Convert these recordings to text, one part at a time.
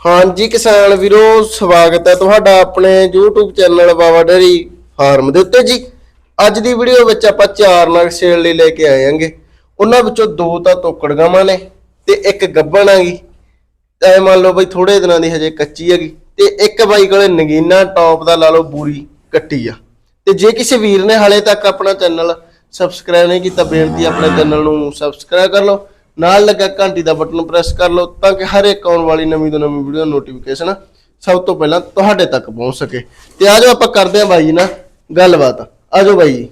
ਹਾਂਜੀ ਕਿਸਾਨ ਵੀਰੋ, ਸਵਾਗਤ ਹੈ ਤੁਹਾਡਾ ਆਪਣੇ YouTube channel Baba dairy farm ਦੇ ਉੱਤੇ ਜੀ। ਅੱਜ ਦੀ ਵੀਡੀਓ ਵਿੱਚ ਆਪਾਂ ਚਾਰ ਨਗ ਸੇਲ ਲਈ ਲੈ ਕੇ ਆਏ ਆਂਗੇ ਉਹਨਾਂ ਵਿੱਚੋਂ ਦੋ ਤਾਂ ਤੋਕੜ ਗਾਵਾਂ ਨੇ ਤੇ ਇੱਕ ਗੱਬਣ ਹੈਗੀ। ਐ ਮੰਨ ਲਓ ਬਈ ਥੋੜੇ ਦਿਨਾਂ ਦੀ ਹਜੇ ਕੱਚੀ ਹੈਗੀ ਤੇ ਇੱਕ ਬਾਈ ਕੋਲੇ ਨਗੀਨਾ ਟੌਪ ਦਾ ਲਾ ਲਓ ਬੂਰੀ ਕੱਟੀ ਆ। ਤੇ ਜੇ ਕਿਸੇ ਵੀਰ ਨੇ ਹਾਲੇ ਤੱਕ ਆਪਣਾ ਚੈਨਲ ਸਬਸਕ੍ਰਾਈਬ ਨਹੀਂ ਕੀਤਾ, ਬੇਨਤੀ ਆਪਣੇ ਚੈਨਲ ਨੂੰ ਸਬਸਕ੍ਰਾਈਬ ਕਰ ਲਓ। ਨਾਲ ਲੱਗਾ ਘੰਟੀ ਦਾ ਬਟਨ ਪ੍ਰੈਸ ਕਰ ਲਓ ਤਾਂ ਕਿ ਹਰ ਇੱਕ ਆਉਣ ਵਾਲੀ ਨਵੀਂ ਤੋਂ ਨਵੀਂ ਵੀਡੀਓ ਨੋਟੀਫਿਕੇਸ਼ਨ ਸਭ ਤੋਂ ਪਹਿਲਾਂ ਤੁਹਾਡੇ ਤੱਕ ਪਹੁੰਚ ਸਕੇ। ਤੇ ਆਜੋ ਆਪਾਂ ਕਰਦੇ ਹਾਂ ਬਾਈ ਜੀ ਨਾਲ ਗੱਲਬਾਤ। ਆਜੋ ਬਾਈ ਜੀ।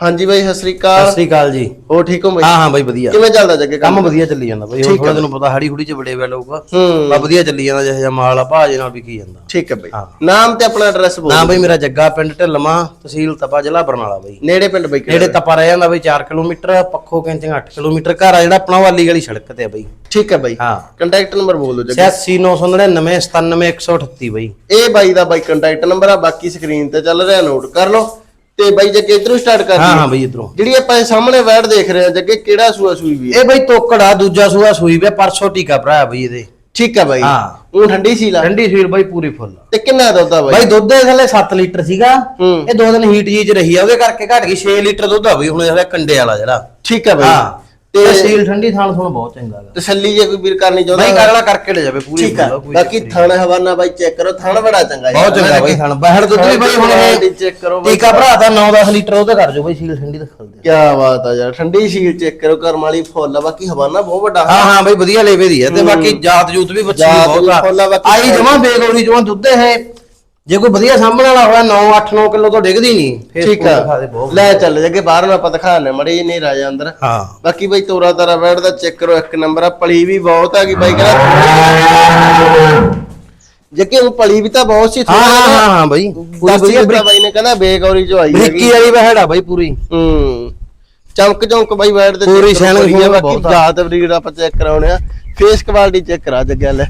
ਹਾਂਜੀ ਬਾਈ ਸਤਿ ਸ੍ਰੀ ਸਤਿ ਅਕਾਲ ਸ੍ਰੀ ਅਕਾਲ ਜੀ। ਹੋ ਠੀਕ ਹੋ ਬਾਈ? ਹਾਂ ਹਾਂ ਬਾਈ ਵਧੀਆ। ਕਿਵੇਂ ਚੱਲਦਾ ਜੱਗੇ ਕੰਮ? ਵਧੀਆ ਚੱਲੀ ਜਾਂਦਾ ਬਾਈ ਆ ਥੋੜਾ ਤੈਨੂੰ ਪਤਾ ਹਾੜੀ ਹੁੜੀ ਚ ਬੜੇ ਵੇ ਲੋਕ। ਹੂੰ। ਬਾ ਵਧੀਆ ਚੱਲੀ ਜਾਂਦਾ ਜਿਹੋ ਜਿਹਾ ਮਾਲ ਆ ਭਾਜੇ ਨਾਲ ਵਿਕੀ ਜਾਂਦਾ। ਠੀਕ ਹੈ ਬਾਈ। ਹਾਂ। ਨਾਮ ਤੇ ਆਪਣਾ ਐਡਰੈਸ ਬੋਲ ਨਾ ਬਾਈ ਮੇਰਾ ਜੱਗਾ ਪਿੰਡ ਢਿੱਲਮਾ ਤਹਿਸੀਲ ਤਪਾ ਜ਼ਿਲ੍ਹਾ ਬਰਨਾਲਾ ਬਾਈ। ਨੇੜੇ ਪਿੰਡ ਬਾਈ ਕਿਹੜਾ? ਨੇੜੇ ਤਪਾ ਰਹਿ ਜਾਂਦਾ ਬਾਈ 4 ਕਿਲੋਮੀਟਰ ਪੱਖੋ ਕੈਂਚਿੰਗ 8 ਕਿਲੋਮੀਟਰ ਘਰ ਆ ਜਿਹੜਾ ਆਪਣਾ ਵਾਲੀ ਗਲੀ ਸੜਕ ਤੇ ਆ ਬਾਈ। ਠੀਕ ਹੈ ਬਾਈ। ਹਾਂ। ਕੰਟੈਕਟ ਨੰਬਰ ਬੋਲ ਦਿਓ ਜੱਗੇ। 8999 97138 ਬਾਈ। ਇਹ ਬਾਈ ਦਾ ਬਾਈ ਕੰਟੈਕਟ ਨੰਬਰ ਆ ਬਾਕੀ ਸਕਰੀਨ ਤੇ ਚੱਲ ਰਿਹਾ ਨੋਟ ਕਰ ਲਓ। ਤੇ ਬਾਈ ਜੱਗੇ ਇਧਰੋਂ ਸਟਾਰਟ ਕਰ ਹਾਂ ਹਾਂ ਬਾਈ ਇਧਰੋਂ। ਜਿਹੜੀ ਆਪਾਂ ਇਹ ਸਾਹਮਣੇ ਵੈਟ ਦੇਖ ਰਹੇ ਆ ਜੱਗੇ ਕਿਹੜਾ ਸੂਆ ਸੂਈ ਵੀ ਹੈ ਇਹ ਬਾਈ ਤੋਕੜਾ ਦੂਜਾ ਸੂਆ ਸੂਈ ਵੇ ਪਰਸੋਂ ਟੀਕਾ ਭਰਾ ਬਾਈ ਇਹਦੇ। ਠੀਕ ਹੈ ਬਾਈ। ਹਾਂ। ਉਹ ਠੰਡੀ ਸੀ ਲਾ ਠੰਡੀ ਸੀਲ ਬਾਈ ਪੂਰੀ ਫੁੱਲ। ਤੇ ਕਿੰਨਾ ਦੁੱਧ ਆ ਬਾਈ? ਬਾਈ ਦੁੱਧ ਦੇ ਥੱਲੇ 7 ਲੀਟਰ ਸੀਗਾ। ਇਹ ਦੋ ਦਿਨ ਹੀਟ ਜੀ ਚ ਰਹੀ ਆ ਉਹਦੇ ਕਰਕੇ ਘਟ ਗਈ। 6 ਲੀਟਰ ਦੁੱਧ ਆ ਬਈ ਹੁਣ ਇਹ ਕੰਡੇ ਵਾਲਾ ਜਿਹੜਾ। ਠੀਕ ਹੈ ਬਾਈ। ਹਾਂ। ਤੇ ਤੇ ਸੀਲ ਠੰਡੀ ਥਾਣ ਤੁਹਾਨੂੰ ਬਹੁਤ ਚੰਗਾ ਗਾ ਤਸੱਲੀ ਜੇ ਕੋਈ ਵੀਰ ਕਰਨੀ ਚਾਹੁੰਦਾ ਬਾਈ ਕਰਲਾ ਕਰਕੇ ਲੈ ਜਾਵੇ ਪੂਰੀ ਠੀਕ ਹੈ ਕੋਈ ਬਾਕੀ ਥਣ ਹਵਾਨਾ ਬਾਈ ਚੈੱਕ ਕਰੋ ਥਣ ਬੜਾ ਚੰਗਾ। ਬਹੁਤ ਚੰਗਾ ਬਾਈ ਥਾਣ। ਬਹਿੜ ਦੁੱਧ ਵੀ ਬਾਈ ਹੁਣ ਇਹ। ਚੈੱਕ ਕਰੋ ਟੀਕਾ ਭਰਾ ਤਾਂ 9-10 ਲੀਟਰ ਉਹਦੇ ਕਰ ਜੋ ਬਾਈ ਸੀਲ ਠੰਡੀ ਦਿਖਾਲ ਦੇ ਕੀ ਬਾਤ ਆ ਯਾਰ ਠੰਡੀ ਸੀਲ ਚੈੱਕ ਕਰੋ ਕਰਮ ਵਾਲੀ ਫੁੱਲ ਆ। ਬਾਕੀ ਹਵਾਨਾ ਬਹੁਤ ਵੱਡਾ ਹਾਂ ਹਾਂ ਬਾਈ ਵਧੀਆ ਲੇਵੇ ਦੀ ਹੈ ਤੇ ਬਾਕੀ ਜਾਤ ਜੂਤ ਵੀ ਬੱਚੀ ਬਹੁਤ ਆ, ਆ ਆਈ ਜਮਾ ਬੇਗੌਰੀ ਜਮਾ ਦੁੱਧ ਇਹ। ਜੇ ਕੋਈ ਵਧੀਆ ਸਾਹਮਣੇ ਵਾਲਾ ਹੋਇਆ 9-8 9 ਕਿਲੋ ਤੋਂ ਡਿੱਗਦੀ ਨਹੀਂ। ਠੀਕ ਦਿਖਾ ਦੇ ਆ ਬਹੁਤ ਲੈ ਚੱਲ ਜੱਗੇ ਬਾਹਰ ਨੂੰ ਆਪਾਂ ਦਿਖਾਣੇ ਮੜੀ ਨਹੀਂ ਰਾਜਾ ਅੰਦਰ। ਹਾਂ। ਬਾਕੀ ਬਾਈ ਤੋਰਾ ਤਾਰਾ ਬੈਠ ਦਾ ਚੈੱਕ ਕਰੋ ਇੱਕ ਨੰਬਰ ਆ ਪਲੀ ਵੀ ਬਹੁਤ ਹੈਗੀ ਬਾਈ ਕਹਿੰਦਾ ਜੱਗੇ ਉਹ ਪਲੀ ਵੀ ਤਾਂ ਬਹੁਤ ਸੀ ਹਾਂ ਹਾਂ ਹਾਂ ਹਾਂ ਬਾਈ। ਪੂਰੀ ਦੱਸ ਵਧੀਆ ਬਾਈ ਨੇ ਕਹਿੰਦਾ ਬੇਗੌਰੀ ਚ ਆਈ ਬ੍ਰਿਕੀ ਹੈਗੀ। ਵਾਲੀ ਬਹਿੜ ਆ ਬਾਈ ਪੂਰੀ। ਹੂੰ। ਚਮਕ ਚਮਕ ਬਾਈ ਬੈਠ ਦੇ ਪੂਰੀ check ਕਰੋ, ਸ਼ੈਨਿੰਗ ਆ, ਬਹੁਤ ਬਾਕੀ ਆ। ਜਾਤ ਬਰੀਡ ਆਪਾਂ ਚੈੱਕ ਕਰਾਉਣੇ ਆ। ਫੇਸ ਕੁਆਲਿਟੀ ਚੈੱਕ ਕਰਾ ਜੱਗਿਆ ਲੈ।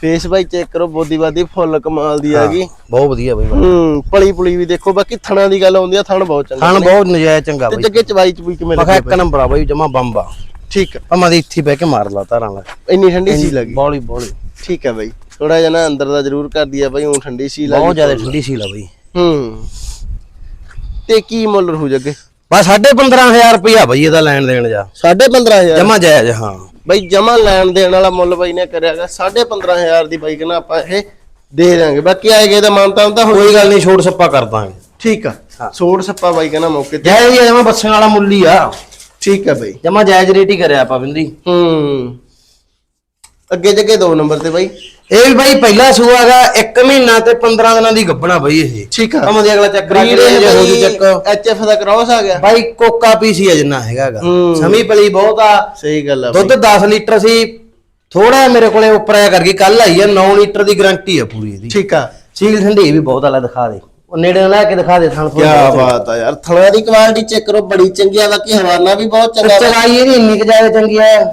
ਫੇਸ ਬਾਈ ਚੈੱਕ ਕਰੋ ਬੋਦੀ ਬਾਦੀ ਫੁੱਲ ਕਮਾਲ ਦੀ ਹੈਗੀ ਬਹੁਤ ਵਧੀਆ ਬਾਈ ਹੂੰ ਪਲੀ ਪੁਲੀ ਵੀ ਦੇਖੋ ਬਾਕੀ ਥਣਾ ਦੀ ਗੱਲ ਆਉਂਦੀ ਆ ਥਣ ਬਹੁਤ ਚੰਗਾ ਖਾਣ ਬਹੁਤ ਨਜਾਇਜ਼ ਚੰਗਾ ਤੇ ਬਾਈ। ਜੱਗੇ ਚਵਾਈ ਚੁਈ ਕਿਵੇਂ ਮੈਂ ਕਿਹਾ ਲੱਗੀ ਇੱਕ ਨੰਬਰ ਆ ਬਾਈ ਜਮਾ ਬੰਬਾ ਠੀਕ ਆ। ਦੀ ਇੱਥੇ ਬਹਿ ਕੇ ਮਾਰ ਲਾ ਤਾਰਾਂ ਲਾ ਇੰਨੀ ਠੰਡੀ ਸੀ ਲੱਗੀ। ਬੋਲੀ ਬੋਲੀ। ਠੀਕ ਹੈ ਬਾਈ। ਥੋੜਾ ਜਿਹਾ ਨਾ ਅੰਦਰ ਦਾ ਜ਼ਰੂਰ ਕਰਦੀ ਆ ਬਾਈ ਉਹ ਠੰਡੀ ਸੀ ਲੱਗੀ। ਬਹੁਤ ਜ਼ਿਆਦਾ ਠੰਡੀ ਸੀ ਲਾ ਬਾਈ। ਹੂੰ। ਤੇ ਕੀ ਮੁੱਲ ਰਹੂ ਜੱਗੇ? ਬਸ 15000 ਰੁਪਇਆ ਬਾਈ ਇਹਦਾ ਲੈਣ ਦੇਣ ਜਾ 15000 ਜਮਾ ਜਾਇਜ਼ ਹਾਂ। ਬਾਈ ਜਮਾ ਲੈਣ ਦੇਣ ਵਾਲਾ ਮੁੱਲ ਬਾਈ ਨੇ ਕਰਿਆਗਾ 15000 ਦੀ ਬਾਈ ਕਹਿੰਦਾ ਆਪਾਂ ਇਹ ਦੇ ਦਾਂਗੇ ਬਾਕੀ ਆਏਗੇ ਦਾ ਮਾਨਤਾ ਹੁੰਦਾ ਹੋਈ ਕੋਈ ਗੱਲ ਨਹੀਂ ਛੋੜ ਸੱਪਾ ਕਰ ਦਾਂਗੇ। ਠੀਕ ਆ ਸੋੜ ਸੱਪਾ ਬਾਈ ਕਹਿੰਦਾ ਮੌਕੇ ਤੇ। ਜਾਇਜ਼ ਹੀ ਆ, ਜਮਾ ਬੱਸਾਂ ਵਾਲਾ ਮੁੱਲ ਹੀ ਆ। ਠੀਕ ਆ ਬਾਈ। ਜਮਾ ਜਾਇਜ਼ ਰੇਟ ਹੀ ਕਰਿਆ ਆਪਾਂ ਬਿੰਦੀ। ਹੂੰ। ਅੱਗੇ ਜੱਗੇ ਦੋ ਨੰਬਰ ਤੇ ਬਾਈ। ਇਹ ਵੀ ਬਾਈ ਪਹਿਲਾ ਸੂਆਗਾ 1 ਮਹੀਨਾ ਤੇ 15 ਦਿਨਾਂ ਦੀ ਗੱਭਣਾ ਬਾਈ ਇਹ। ਠੀਕ ਆ। ਦੀ ਅਗਲਾ ਚੱਕਰ ਆ ਵੀਰ ਕੇ ਜੇ ਹੋ ਜੂ ਚੱਕ। ਐਚਐਫ ਦਾ ਕ੍ਰਾਸ ਆ ਗਿਆ। ਬਾਈ ਕੋਕਾ ਪੀਸੀ ਆ ਜਿੰਨਾ ਹੈਗਾਗਾ ਹੂੰ। ਸਮੀ ਪਲੀ ਬਹੁਤ ਆ। ਸਹੀ ਗੱਲ ਆ ਦੁੱਧ 10 ਲੀਟਰ ਸੀ। ਥੋੜਾ ਮੇਰੇ ਕੋਲੇ ਉੱਪਰ ਆਇਆ ਕਰਕੇ ਕੱਲ ਆਈ ਆ 9 ਲੀਟਰ ਦੀ ਗਾਰੰਟੀ ਆ ਪੂਰੀ ਇਹਦੀ। ਠੀਕ ਆ। ਸੀਲ ਠੰਡੀ ਵੀ ਬਹੁਤ ਆਲਾ ਦਿਖਾ ਦੇ। ਉਹ ਨੇੜੇ ਲੈ ਕੇ ਦਿਖਾ ਦੇ ਥਣ ਕੀ ਬਾਤ ਆ ਯਾਰ ਥਣਾ ਦੀ ਕੁਆਲਿਟੀ ਚੈੱਕ ਕਰੋ ਬੜੀ ਚੰਗੀ ਆ ਬਾਕੀ ਹਵਾਨਾ ਵੀ ਬਹੁਤ ਚੰਗਾ। ਚਲਾਈ ਇਹਦੀ ਇੰਨੀ ਕੁ ਜ਼ਿਆਦਾ ਚੰਗੀ ਆ।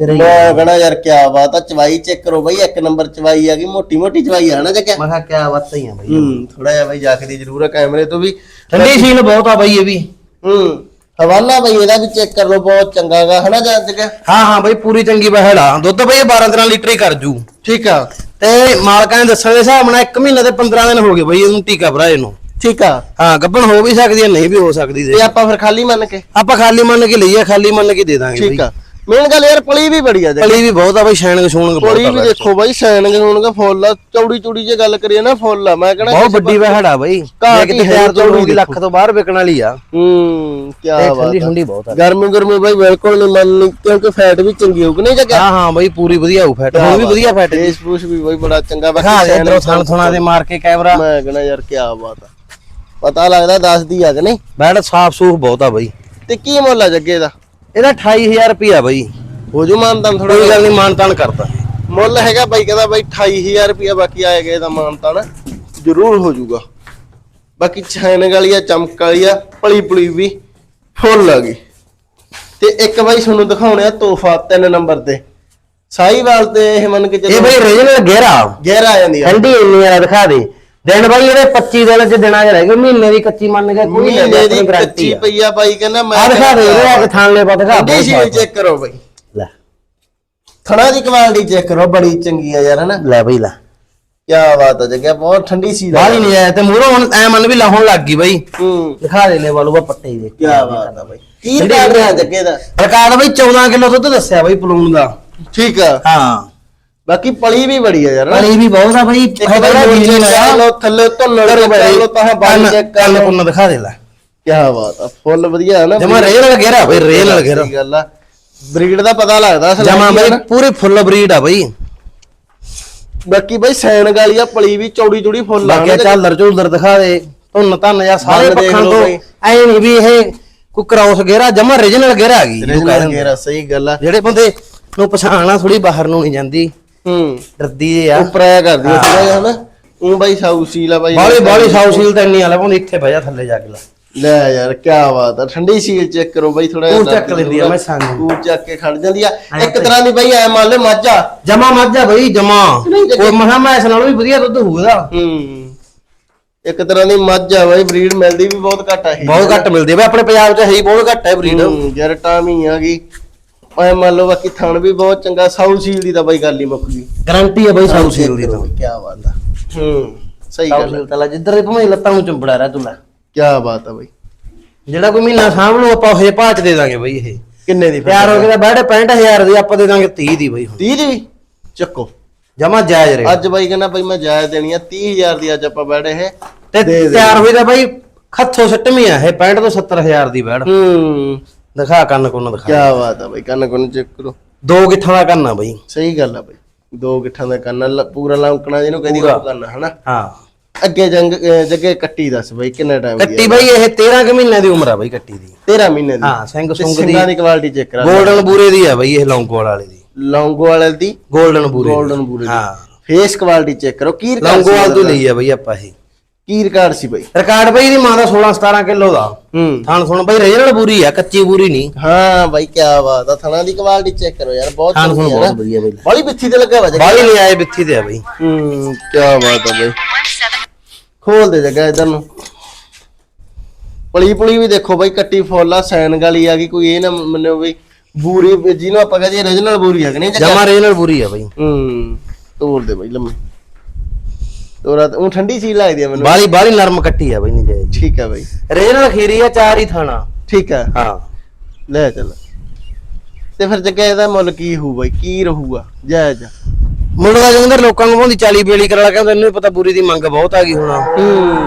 ਸਿਰੇ ਹੀ। ਮੈਂ ਕਹਣਾ ਯਾਰ ਕੀ ਬਾਤ ਆ ਚਵਾਈ ਚੈੱਕ ਕਰੋ ਬਾਈ ਇੱਕ ਨੰਬਰ ਚਵਾਈ ਆ ਗਈ ਮੋਟੀ ਮੋਟੀ ਚਵਾਈ ਆ ਨਾ ਜੱਗੇ ਮੈਂ ਕਿਹਾ ਕਿਆ ਬਾਤਾਂ ਹੀ ਆ ਬਾਈ। ਹੂੰ ਥੋੜਾ ਜਿਹਾ ਬਾਈ ਜਾਖਦੀ ਜ਼ਰੂਰ ਆ ਕੈਮਰੇ ਤੋਂ ਵੀ। ਠੰਡੀ ਸੀਲ ਬਹੁਤ ਆ ਬਾਈ ਇਹ ਵੀ। ਹੂੰ ਹਵਾਲਾ ਬਾਈ ਇਹਦਾ ਵੀ ਚੈੱਕ ਕਰ ਲਓ ਬਹੁਤ ਚੰਗਾ ਗਾ ਹਨਾ ਜਾਂ ਜੱਗੇ ਹਾਂ ਹਾਂ ਬਾਈ ਪੂਰੀ ਚੰਗੀ ਬਹਿੜਾ ਦੁੱਧ ਬਾਈ 12 13 ਲੀਟਰ ਹੀ ਕਰ ਜੂ। ਠੀਕ ਆ। ਤੇ ਮਾਲਕਾਂ ਨੇ ਦੱਸਣ ਦੇ ਹਿਸਾਬ ਨਾਲ 1 ਮਹੀਨਾ ਤੇ 15 ਦਿਨ ਹੋ ਗਏ ਬਾਈ ਇਹਨੂੰ ਟੀਕਾ ਭਰਾ ਇਹਨੂੰ। ਠੀਕ ਆ। ਹਾਂ ਗੱਭਣ ਹੋ ਵੀ ਸਕਦੀ ਹੈ ਨਹੀਂ ਵੀ ਹੋ ਸਕਦੀ ਤੇ ਦੇ ਆਪਾਂ ਫਿਰ ਖਾਲੀ ਮੰਨ ਕੇ? ਆਪਾਂ ਖਾਲੀ ਮੰਨ ਕੇ ਲਈਏ ਖਾਲੀ ਮੰਨ ਕੇ ਦੇ ਦਾਂਗੇ ਠੀਕ ਆ। ਮੇਨ ਗੱਲ ਯਾਰ ਪਲੀ ਵੀ ਬੜੀ ਆ ਜੱਗੇ ਪਲੀ ਵੀ ਬਹੁਤ ਆ ਬਾਈ ਸ਼ੈਨਿੰਗ ਸ਼ੂਨਿੰਗ ਬਹੁਤ ਪਲੀ ਵੀ। ਦੇਖੋ ਬਾਈ ਸੈਨਿੰਗ ਹੋਣਗਾ ਫੁੱਲ ਆ ਚੌੜੀ ਚੌੜੀ ਜੇ ਗੱਲ ਕਰੀਏ ਨਾ ਫੁੱਲ ਆ ਮੈਂ ਕਹਣਾ ਬਹੁਤ ਵੱਡੀ ਬਹਿੜਾ ਬਾਈ। ਜੇ ਕਿਤੇ ਤੋਂ ਚੌੜੀ ਹੋਊਗੀ ਲੱਖ ਤੋਂ ਬਾਹਰ ਵਿਕਣ ਵਾਲੀ ਆ। ਹੂੰ ਕੀ ਬਾਤ ਠੰਡੀ ਠੰਡੀ ਬਹੁਤ ਆ। ਗਰਮੀ ਗਰਮੀ ਬਾਈ ਬਿਲਕੁਲ ਨਹੀਂ ਮੰਨ ਕਿਉਂਕਿ ਫੈਟ ਵੀ ਚੰਗੀ ਹੋਊਗੀ ਨਹੀਂ ਜੱਗੇ ਹਾਂ ਹਾਂ ਬਾਈ ਪੂਰੀ ਵਧੀਆ ਹੋਊ ਫੈਟ ਹੁਣ ਵੀ ਵਧੀਆ ਫੈਟ ਫੇਸ ਫੂਸ ਵੀ ਬਾਈ ਬੜਾ ਚੰਗਾ ਦਿਖਾ sign ਇਧਰੋਂ ਥਣ ਥਣਾ ਦੇ ਮਾਰ ਕੇ ਕੈਮਰਾ। ਮੈਂ ਕਹਣਾ ਯਾਰ ਕੀ ਬਾਤ ਆ। ਪਤਾ ਲੱਗਦਾ ਦੱਸਦੀ ਆ ਕਿ ਨਹੀਂ। ਬੈੜ ਸਾਫ਼ ਸੂਫ ਬਹੁਤ ਆ ਬਾਈ। ਤੇ ਕੀ ਮੁੱਲ ਆ ਜੱਗੇ ਦਾ? ਇਹਦਾ 28000 ਰੁਪਿਆ ਬਾਈ। ਹੋ ਜੂ ਮਾਨਤਾਨ ਥੋੜਾ ਕੋਈ ਗੱਲ ਨਹੀਂ ਮਾਨਤਾਨ ਕਰਦਾ ਮੁੱਲ ਹੈਗਾ ਬਾਈ ਕਹਿੰਦਾ ਬਾਈ 28000 ਰੁਪਇਆ ਬਾਕੀ ਆਏਗਾ ਇਹਦਾ ਮਾਨਤਾਨ। ਜ਼ਰੂਰ ਹੋ ਜਾਊਗਾ ਬਾਕੀ ਛੈਨਗ ਵਾਲੀ ਆ ਚਮਕ ਵਾਲੀ ਆ ਪਲੀ ਪੁਲੀ ਵੀ ਫੁੱਲ ਆ ਗਈ ਤੇ ਇੱਕ ਬਾਈ ਤੁਹਾਨੂੰ ਦਿਖਾਉਣੇ ਆ ਤੋਹਫਾ ਤਿੰਨ ਨੰਬਰ ਤੇ। ਸਾਈਵਾਲ ਤੇ ਇਹ ਮੰਨ ਕੇ ਇਹ ਚੱਲੋ ਬਾਈ ਰੀਜਨਲ ਗੇਰਾ ਗਹਿਰਾ ਆ ਜਾਂਦੀ ਆ। ਠੰਡੀ ਇੰਨੀ ਵਾਲਾ ਦਿਖਾ ਦੇ। ਦਿਨ ਬਾਈ ਇਹਦੇ 25 ਦਿਨ ਚ ਦਿਨਾਂ ਚ ਰਹਿ ਗਏ ਮਹੀਨੇ ਦੀ ਕੱਚੀ ਮੰਨ ਕੇ ਕੋਈ ਨਹੀਂ ਮਹੀਨੇ ਦੀ ਕੱਚੀ ਆ। ਪਈ ਆ ਬਾਈ ਕਹਿੰਦਾ ਮੈਂ ਆ ਦਿਖਾ ਦੇ ਆ ਕੇ ਥਾਣ ਲੈ ਪਾ ਦਿਖਾ ਠੰਡੀ ਸੀ ਚੈੱਕ ਕਰੋ ਬਾਈ। ਲੈ। ਥਣਾ ਦੀ ਕੁਆਲਿਟੀ ਚੈੱਕ ਕਰੋ ਬੜੀ ਚੰਗੀ ਆ ਯਾਰ ਹਨਾ? ਲੈ ਬਈ ਲੈ। ਕੀ ਬਾਤ ਆ ਜੱਗਿਆ ਬਹੁਤ ਠੰਡੀ ਸੀ ਬਾਹਲੀ ਨਹੀਂ ਆਇਆ ਤੇ ਮੂਹਰੋਂ ਹੁਣ ਐ ਮੰਨ ਵੀ ਲਾਹੌਣ ਲੱਗ ਗਈ ਬਈ। ਹੂੰ। ਦਿਖਾ ਦੇ ਲੈ ਵਾਲੂਗਾ ਪੱਟੇ ਦੇ ਕੀ ਬਾਤ ਆ ਬਾਈ। ਕੀ ਕਰ ਰਿਹਾ ਜੱਗੇ ਦਾ? ਰਿਕਾਰਡ ਬਈ 14 ਕਿਲੋ ਦੁੱਧ ਦੱਸਿਆ ਬਈ ਪਲੂਣ ਦਾ। ਠੀਕ ਆ। ਹਾਂ। ਬਾਕੀ ਪਲੀ ਵੀ ਬੜੀ ਆ ਯਾਰ ਪਲੀ ਵੀ ਬਹੁਤ ਆ ਬਈ। ਨੀਚੇ ਨੀਚੇ ਕਰ ਲੋ ਥੱਲੇ ਧੁੰਨ ਕਰੋ ਲੋ ਤਾਂ ਬਾਈ ਚੈੱਕ ਕਰ ਲੋ ਕੁੰਨ ਦਿਖਾ ਦੇ ਲੈ। ਕੀ ਬਾਤ ਆ ਫੁੱਲ ਵਧੀਆ ਹੈ ਨਾ ਜਮਾ ਰੇਲ ਨਾਲ ਘੇਰਾ ਬਈ ਰੇਲ ਨਾਲ ਘੇਰਾ। ਸਹੀ ਗੱਲ ਆ। ਬਰੀਡ ਦਾ ਪਤਾ ਲੱਗਦਾ ਅਸਲ ਜਮਾ ਬਈ। ਪੂਰੇ ਫੁੱਲ ਬਰੀਡ ਆ ਬਈ। ਬਾਕੀ ਬਈ ਸੈਨ ਗਾਲੀ ਆ ਪਲੀ ਵੀ ਚੌੜੀ ਚੌੜੀ ਫੁੱਲ ਆ ਬਾਕੀ ਝਾਲਰ ਝੂਲਰ ਦਿਖਾ ਦੇ। ਧੁੰਨ ਧੰਨ ਜਾਂ ਸਾਰੇ ਪੱਖਾਂ ਤੋਂ। ਐ ਨਹੀਂ ਵੀ ਇਹ ਕੋਈ ਕ੍ਰਾਸ ਘੇਰਾ ਜਮਾ ਰੀਜਨਲ ਘੇਰਾ ਆ ਗਈ। ਗੇਰਾ ਸਹੀ ਗੱਲ ਆ। ਜਿਹੜੇ ਬੰਦੇ ਨੂੰ ਪਛਾਣ ਆ ਥੋੜੀ ਬਾਹਰ ਨੂੰ ਨਹੀਂ ਜਾਂਦੀ। ਹੂੰ। ਡਰਦੀ ਜੇ ਆ। ਉੱਪਰ ਆਇਆ ਕਰਦੀ ਆ ਥੋੜਾ ਜਿਹਾ ਹਨਾ। ਉਹ ਬਾਈ ਸਾਊ ਸੀਲ ਆ ਬਾਈ। ਬਾਲੀ ਬਾਲੀ ਸਾਊ ਸੀਲ ਤਾਂ ਇੰਨੀ ਆ ਲੈ ਭਾਵੇਂ ਇੱਥੇ ਬਹਿ ਜਾ ਥੱਲੇ ਜਾ ਕੇ ਲੈ। ਲੈ ਯਾਰ ਕੀ ਬਾਤ ਆ। ਠੰਡੀ ਸੀਲ ਚੈੱਕ ਕਰੋ ਬਾਈ ਥੋੜਾ ਉਹ ਚੱਕ ਲੈਂਦੀ ਆ, ਮੈਂ ਸਾਨੂੰ। ਉਹ ਚੱਕ ਕੇ ਖੜ ਜਾਂਦੀ ਆ। ਇੱਕ ਤਰ੍ਹਾਂ ਦੀ ਬਾਈ ਐ ਮੰਨ ਲੈ ਮਾਝਾ। ਜਮਾ ਮੱਝਾ ਬਈ ਜਮਾ। ਨਹੀਂ ਜੇ- ਉਹ ਮਹਾ ਮੈਂ ਇਸ ਨਾਲੋਂ ਵੀ ਵਧੀਆ ਦੁੱਧ ਹੋਊਗਾ। ਹੂੰ। ਇੱਕ ਤਰ੍ਹਾਂ ਦੀ ਮੱਝ ਆ ਬਾਈ ਬਰੀਡ ਮਿਲਦੀ ਵੀ ਬਹੁਤ ਘੱਟ ਆ ਇਹ। ਬਹੁਤ ਘੱਟ ਮਿਲਦੀ ਆ ਬਈ ਆਪਣੇ ਪੰਜਾਬ 'ਚ ਹੈ ਹੀ ਬਹੁਤ ਘੱਟ ਹੈ ਬਰੀਡ। ਹੂੰ ਯਾਰ ਟਾਮੀ ਆ ਗਈ। ਐ ਮੰਨ ਲਓ ਬਾਕੀ ਥਣ ਵੀ ਬਹੁਤ ਚੰਗਾ ਸਾਊ ਸੀਲ ਦੀ ਤਾਂ ਬਾਈ ਗੱਲ ਹੀ ਮੁੱਕ ਗਈ। ਗਾਰੰਟੀ ਹੈ ਬਈ ਸਾਊ ਸੀਲ ਦੀ ਤਾਂ। ਕੀ ਬਾਤ ਆ। ਹੂੰ ਸਹੀ ਗੱਲ ਸੀਲ ਤਾਂ ਲੈ ਜਿੱਧਰ ਦੇ ਭਵੇਂ ਲੱਤਾਂ ਨੂੰ ਚੰਬੜਾ ਰਿਹਾ ਤੂੰ ਲੈ। ਕੀ ਬਾਤ ਆ ਬਾਈ। ਜਿਹੜਾ ਕੋਈ ਮਹੀਨਾ ਸਾਂਭ ਲਓ ਆਪਾਂ ਉਹ ਭਾਚ ਦੇ ਦਾਂਗੇ ਬਈ ਇਹ। ਕਿੰਨੇ ਦੀ ਤਿਆਰ ਹੋ ਤਾਂ ਬੈਠੇ 65000 ਦੀ ਆਪਾਂ ਦੇ ਦਾਂਗੇ 30 ਦੀ ਬਈ ਹੁਣ। 30 ਦੀ? ਵੀ ਚੱਕੋ। ਜਮਾ ਜਾਇਜ਼ ਰੇ ਅੱਜ ਬਾਈ ਕਹਿੰਦਾ ਬਾਈ ਮੈਂ ਜਾਇਜ਼ ਦੇਣੀ ਆ 30000 ਦੀ ਅੱਜ ਆਪਾਂ ਬੈਠੇ ਹੈ ਤੇ ਦੇ ਦੇ। ਤਿਆਰ ਹੋਈ ਤਾਂ ਬਈ ਖੱਥੋ ਸੱਟਵੀਂ ਆ ਇਹ 65 ਤੋਂ 70000 ਦੀ ਬੈੜ ਹੂੰ। ਦਿਖਾ ਕੰਨ ਕੋਨ ਦਿਖਾ। ਕਿਆ ਬਾਤ ਆ ਬਾਈ ਕੰਨ ਕੋਨ ਚੈੱਕ ਕਰੋ। ਦੋ ਗਿੱਠਾਂ ਦਾ ਕੰਨ ਆ ਬਾਈ। ਸਹੀ ਗੱਲ ਆ ਬਾਈ ਦੋ ਗਿੱਠਾਂ ਦਾ ਕੰਨ ਪੂਰਾ ਲੰਕਣਾ ਜਿਹਨੂੰ ਕਹਿੰਦੀ ਕੰਨ ਹਨਾ? ਹਾਂ। ਅੱਗੇ ਜੰਗ ਜੱਗੇ ਕੱਟੀ ਦੱਸ ਬਾਈ ਕਿੰਨਾ ਟਾਈਮ ਕੱਟੀ ਬਾਈ ਇਹ 13 ਕਿ ਮਹੀਨੇ ਦੀ ਉਮਰ ਆ ਬਾਈ ਕੱਟੀ ਦੀ। 13 ਮਹੀਨੇ ਦੀ। ਹਾਂ ਸਿੰਘ ਸੁੰਗ ਦੀ। ਸਿੰਘਾਂ ਦੀ ਕੁਆਲਿਟੀ ਚੈੱਕ ਕਰਾ 골ਡਨ ਬੂਰੇ ਦੀ ਆ ਬਾਈ ਇਹ ਲੌਂਗੋਵਾਲ ਵਾਲੇ ਦੀ। ਲੌਂਗੋਵਾਲ ਵਾਲੇ ਦੀ? ਗੋਲਡਨ ਬੂਰੇ ਗੋਲਡਨ ਬੂਰੇ ਹਾਂ। ਫੇਸ ਕੁਆਲਿਟੀ ਚੈੱਕ ਕਰੋ ਕੀ ਲੌਂਗੋਵਾਲ ਤੋਂ ਲਈ ਆ ਬਾਈ ਆਪਾਂ ਇਹ। ਕੀ ਰਿਕਾਰਡ ਸੀ ਬਾਈ? ਰਿਕਾਰਡ ਬਈ ਦੀ ਮਾਂ ਦਾ 16 17 ਕਿਲੋ ਦਾ। ਹੂੰ। ਥਾਣ ਸੁਣ ਬਈ ਰੀਜਨਲ ਬੂਰੀ ਆ ਕੱਚੀ ਬੂਰੀ ਨਹੀਂ। ਹਾਂ ਬਾਈ ਕੀ ਬਾਤ ਆ। ਥਣਾ ਦੀ ਕੁਆਲਿਟੀ ਚੈੱਕ ਕਰੋ ਯਾਰ ਬਹੁਤ ਥਾਣ ਸੁਣ ਬਹੁਤ। ਵਧੀਆ ਬਈ। ਬਾਲੀ ਬਿੱਥੀ ਤੇ ਲੱਗਾ ਵਾ ਜੱਗਾ ਬਾਲੀ ਨਹੀਂ ਆਏ ਬਿੱਥੀ ਤੇ ਆ ਬਈ। ਹੂੰ ਕੀ ਬਾਤ ਆ ਬਾਈ। ਖੋਲ ਦੇ ਜੱਗਾ ਇਧਰ ਨੂੰ। ਪਲੀ ਪੁਲੀ ਵੀ ਦੇਖੋ ਬਾਈ ਕੱਟੀ ਫੁੱਲ ਆ ਸੈਨ ਗਾਲੀ ਆ ਗਈ ਕੋਈ ਇਹ ਨਾ ਮੰਨਿਓ ਵੀ ਬੂਰੀ ਜਿਹਨੂੰ ਆਪਾਂ ਕਹਦੇ origignal ਬੂਰੀ ਆ ਕਿ ਨਹੀਂ? ਜਮਾ ਰੀਜਨਲ ਬੂਰੀ ਆ ਬਈ। ਹੂੰ ਤੋੜ ਦੇ ਬਾਈ ਲੰਮੀ। ਤੋਰਾ ਉਹ ਠੰਡੀ ਸੀ ਲੱਗਦੀ ਆ ਮੈਨੂੰ। ਬਾਲੀ ਬਾਲੀ ਨਰਮ ਕੱਟੀ ਆ ਬਈ ਨਹੀਂ ਜਾਇਜ਼ ਠੀਕ ਆ ਬਾਈ। ਰੀਜਨਲ ਖੀਰੀ ਆ ਚਾਰ ਹੀ ਥਾਣਾ। ਠੀਕ ਆ। ਹਾਂ। ਲੈ ਚੱਲ। ਤੇ ਫਿਰ ਜੱਗਾ ਇਹਦਾ ਮੁੱਲ ਕੀ ਹੋਊ ਬਾਈ ਕੀ ਰਹੂਗਾ? ਜਾਇਜ਼ ਮੁੰਡਾ ਜੰਦਰ ਲੋਕਾਂ ਨੂੰ ਭਾਂਦੀ 40 42 ਕਰਾ ਕਹਿੰਦਾ ਇਹਨੂੰ ਵੀ ਪਤਾ ਬੂਰੀ ਦੀ ਮੰਗ ਬਹੁਤ ਆ ਗਈ ਹੁਣ। ਹੂੰ।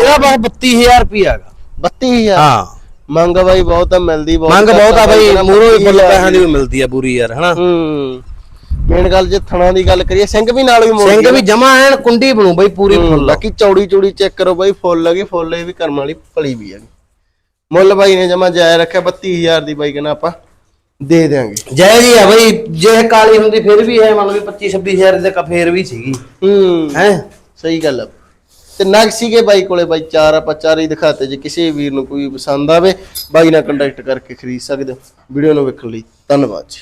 ਇਹਦਾ ਬਸ 32000 ਰੁਪਿਆ ਹੈਗਾ। 32000 ਹਾਂ। ਮੰਗ ਬਾਈ ਬਹੁਤ ਆ ਮਿਲਦੀ ਬਹੁਤ ਮੰਗ ਬਹੁਤ ਆ ਬਈ ਮੂਰੋਂ ਵੀ ਫੁੱਲ 32,000 ਪੈਸਿਆਂ ਦੀ। ਵੀ ਮਿਲਦੀ ਆ ਬੂਰੀ ਯਾਰ ਹਨਾ? ਹੂੰ। ਮੇਨ ਗੱਲ ਜੇ ਥਣਾ ਦੀ ਗੱਲ ਕਰੀਏ ਸਿੰਘ ਵੀ ਨਾਲ ਵੀ ਮੋੜ ਸਿੰਘ ਵੀ ਜਮਾ ਐਨ ਕੁੰਡੀ ਬਣੂ ਬਈ ਪੂਰੀ ਫੁੱਲ। ਬਾਕੀ ਚੌੜੀ ਚੌੜੀ ਚੈੱਕ ਕਰੋ ਬਾਈ ਫੁੱਲ ਹੈਗੀ ਫੁੱਲ ਇਹ ਵੀ ਕਰਮ ਵਾਲੀ ਫਲੀ ਵੀ ਹੈਗੀ। ਮੁੱਲ ਬਾਈ ਨੇ ਜਮਾ ਜਾਇ ਰੱਖਿਆ 32000 ਦੀ ਬਾਈ ਕਹਿੰਦਾ ਆਪਾਂ ਦੇ ਦੇਾਂਗੇ ਜੈ ਜੀ ਆ ਬਈ ਜੇ ਕਾਲੀ ਹੁੰਦੀ ਫਿਰ ਵੀ ਹੈ ਮੰਨ ਲਓ ਵੀ 25 26000 ਦੇ ਕਫੇਰ ਵੀ ਸੀਗੀ। ਹੂੰ ਹੈ? ਸਹੀ ਗੱਲ ਆ। ਤੇ ਨਗ ਸੀਗੇ ਬਾਈ ਕੋਲੇ ਬਾਈ ਚਾਰ ਆਪਾਂ ਚਾਰ ਹੀ ਦਿਖਾਤੇ ਜੇ ਕਿਸੇ ਵੀਰ ਨੂੰ ਕੋਈ ਪਸੰਦ ਆਵੇ ਬਾਈ ਨਾਲ ਕੰਟੈਕਟ ਕਰਕੇ ਖਰੀਦ ਸਕਦੇ ਹੋ। ਵੀਡੀਓ ਨੂੰ ਵੇਖਣ ਲਈ ਧੰਨਵਾਦ ਜੀ।